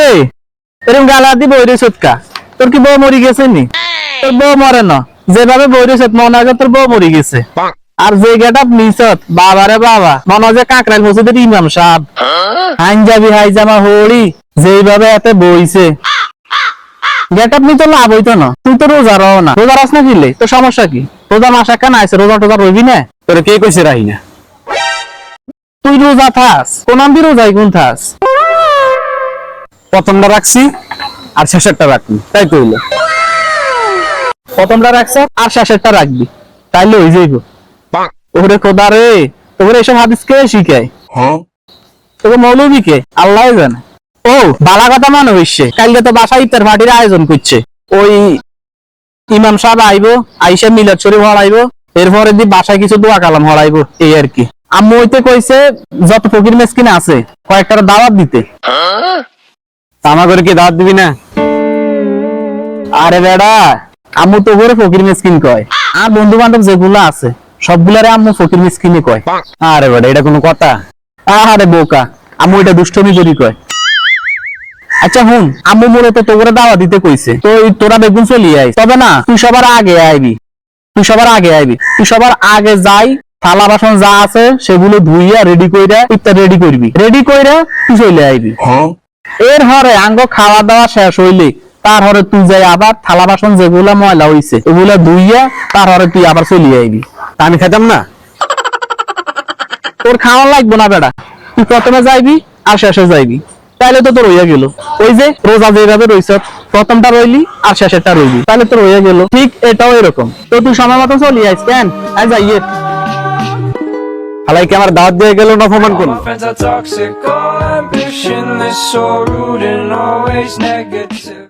কিরে এরকম গালা দি বইরে সৎকা। তোর কি বউ মরি গেছে নি? তোর বউ মরে না। যেভাবে বইরে সৎ, মনে হয় তোর বউ মরি গেছে। আর যে গেট আপ নিছত বাবারে বাবা, মনে হয় কাকরাইল মসজিদের ইমাম সাহেব। আইনজাবি হাইজামা হরি যেইভাবে এতে বইছে। গেট লাভ হইতো না। তুই তো রোজা রও না। রোজা রাস না কিলে তোর সমস্যা কি? রোজা মাস কেন আছে, রোজা টোজা রইবি না? তোর কে কইছে রাহি না? তুই রোজা থাস। কোন আমি রোজাই কোন থাস? প্রথমটা রাখছি আর শেষেরটা রাখবি। তাই কইলো প্রথমটা রাখছ আর শেষেরটা রাখবি। তাইলে হয়ে যাইব। ওরে খোদা রে তোর এসব হাদিস কে শিখায়? তোকে মৌলবী কে? আল্লাহ জানে। ও বালা কথা মনে হইছে কালকে তো বাসা ইফতার পার্টির আয়োজন করছে। ওই ইমাম সাহেব আইবো আইসা মিলাদ শরীফ হড়াইবো এরপরে দি বাসায় কিছু দোয়া কালাম হড়াইবো এই আর কি। আম্মু হইতে কইছে যত ফকির মেসকিন আছে কয়েকটা দাওয়াত দিতে। আমার করে কি দাওয়াত দিবি না? আরে বেড়া, আম্মু তো করে ফকির কয়। আর বন্ধু বান্ধব যেগুলো আছে, সবগুলারে আম্মু ফকির কয়। আরে বেটা এটা কোনো কথা? আরে বোকা, আম্মু এটা দুষ্টমি করি কয়। আচ্ছা হুন, আম্মু মূলত তোরে দাওয়া দিতে কইছে। তো তোরা বেগুন চলি আই তবে না, তুই সবার আগে আইবি। তুই সবার আগে আইবি। তুই সবার আগে যাই, থালা বাসন যা আছে, সেগুলো ধুইয়া রেডি কইরা, ইত্যাদি রেডি করবি রেডি কইরা তুই চলে আইবি। এর হরে আঙ্গ খাওয়া দাওয়া শেষ হইলে তার হরে তুই যাই আবার থালা বাসন যেগুলা ময়লা হইছে ওগুলা ধুইয়া তার হরে তুই আবার চলে আইবি। তা আমি খাইতাম না। তোর খাওয়া লাগবে না বেড়া তুই প্রথমে যাইবি আর শেষে যাইবি। তাইলে তো তোর হইয়া গেল। ওই যে রোজা যেভাবে রইছ প্রথমটা রইলি আর শেষেরটা রইলি তাহলে তোর হইয়া গেল। ঠিক এটাও এরকম। তো তুই সময় মতো চলি আইস কেন? আর যাইয়ে হালাই কি আমার দাওয়াত দিয়ে গেল না অপমান করল Position that's so rude and always negative.